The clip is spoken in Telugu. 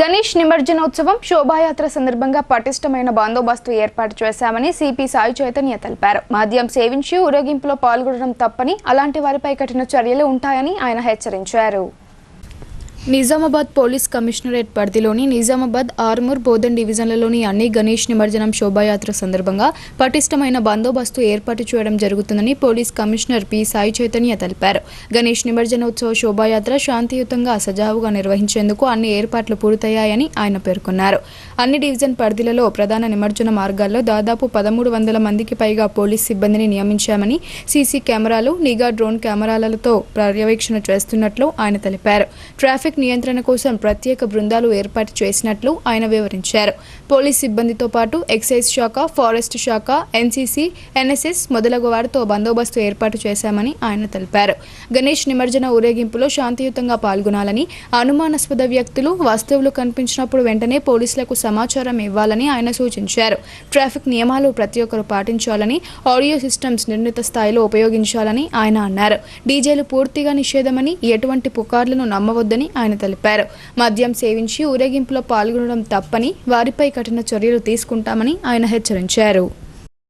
గణేష్ నిమజ్జనోత్సవం శోభాయాత్ర సందర్భంగా పటిష్టమైన బందోబస్తు ఏర్పాటు చేశామని సిపి సాయి చైతన్య తెలిపారు. మద్యం సేవించి ఊరేగింపులో పాల్గొనడం తప్పని అలాంటి వారిపై కఠిన చర్యలు ఉంటాయని ఆయన హెచ్చరించారు. నిజామాబాద్ పోలీస్ కమిషనరేట్ పరిధిలోని నిజామాబాద్ ఆర్మూర్ బోధన్ డివిజన్లలోని అన్ని గణేష్ నిమజ్జనం శోభాయాత్ర సందర్భంగా పటిష్టమైన బందోబస్తు ఏర్పాటు చేయడం జరుగుతుందని police commissioner P. Sai Chaitanya తెలిపారు. గణేష్ నిమజ్జనోత్సవ శోభాయాత్ర శాంతియుతంగా సజావుగా నిర్వహించేందుకు అన్ని ఏర్పాట్లు పూర్తయ్యాయని ఆయన పేర్కొన్నారు. అన్ని డివిజన్ పరిధిలలో ప్రధాన నిమజ్జన మార్గాల్లో దాదాపు పదమూడు వందల మందికి పైగా పోలీస్ సిబ్బందిని నియమించామని సీసీ కెమెరాలు నిఘా డ్రోన్ కెమెరాలతో పర్యవేక్షణ చేస్తున్నట్లు ఆయన తెలిపారు. ట్రాఫిక్ నియంత్రణ కోసం ప్రత్యేక బృందాలు ఏర్పాటు చేసినట్లు ఆయన వివరించారు. పోలీస్ సిబ్బందితో పాటు ఎక్సైజ్ శాఖ ఫారెస్ట్ శాఖ ఎన్సీసీ ఎన్ఎస్ఎస్ మొదలగు వారితో బందోబస్తు ఏర్పాటు చేశామని ఆయన తెలిపారు. గణేష్ నిమజ్జన ఊరేగింపులో శాంతియుతంగా పాల్గొనాలని అనుమానాస్పద వ్యక్తులు వస్తువులు కనిపించినప్పుడు వెంటనే పోలీసులకు సమాచారం ఇవ్వాలని ఆయన సూచించారు. ట్రాఫిక్ నియమాలు ప్రతి ఒక్కరు పాటించాలని ఆడియో సిస్టమ్స్ నిర్ణీత స్థాయిలో ఉపయోగించాలని ఆయన అన్నారు. డీజేలు పూర్తిగా నిషేధమని ఎటువంటి పుకార్లను నమ్మవద్దని ఆయన తెలిపారు. మద్యం సేవించి ఊరేగింపులో పాల్గొనడం తప్పని వారిపై కఠిన చర్యలు తీసుకుంటామని ఆయన హెచ్చరించారు.